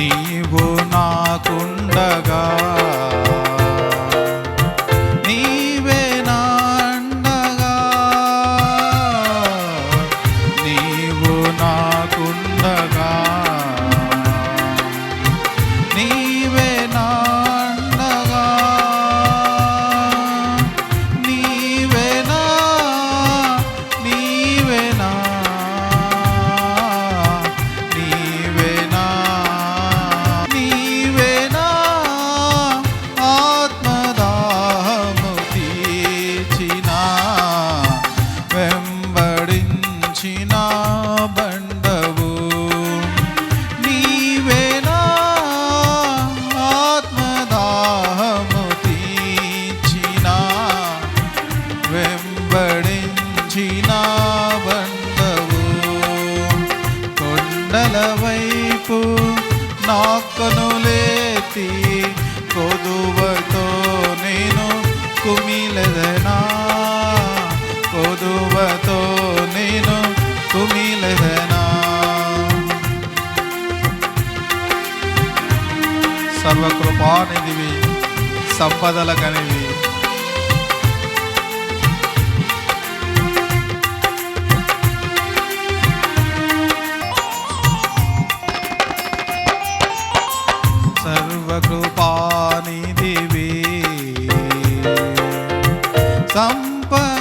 నీవు నాకుండగా. కొండల వైపు నాకును లేతి కొదువతో నేను కుమిలదనా? కొదువతో నేను కుమిలదనా? సర్వకృపానిదివి సంపదల కనివి సర్వకృపానిధివి. సంపదలగనివి.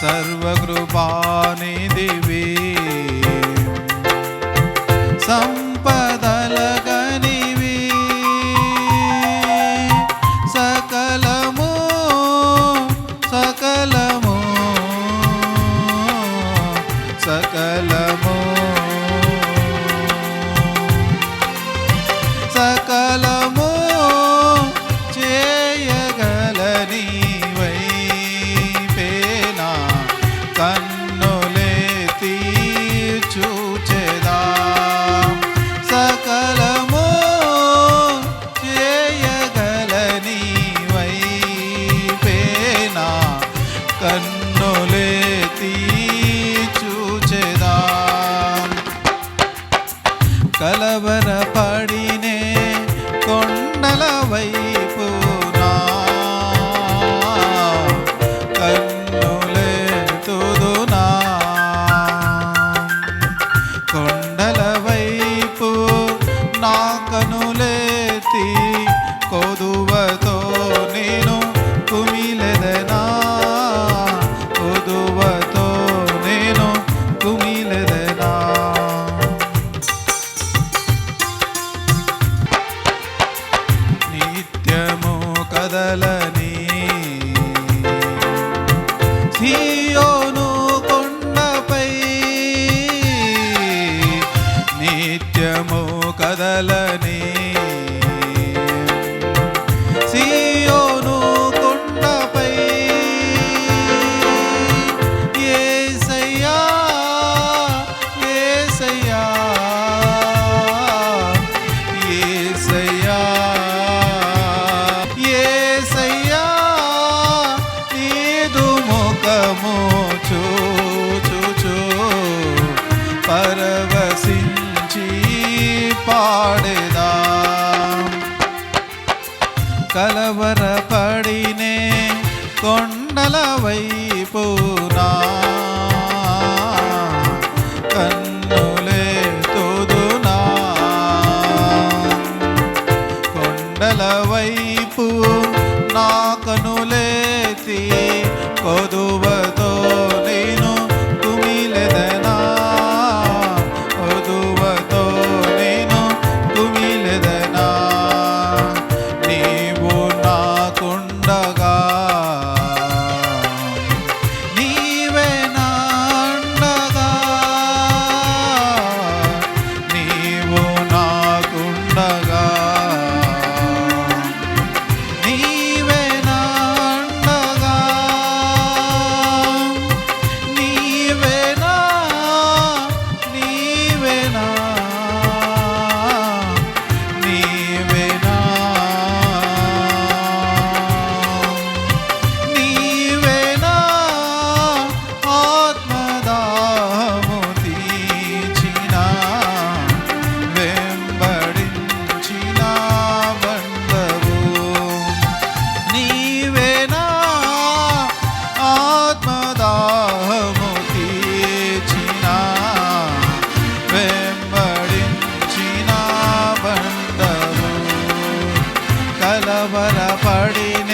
సర్వకృపానిధివి. సంప ఒదువతో నేను కుమిలెదనా? ఒదువతో నేను కుమిలెదనా? నిత్యము కదలని సీయోను కొండపై నిత్యము కదలని con ಅವರ ಪಡಿ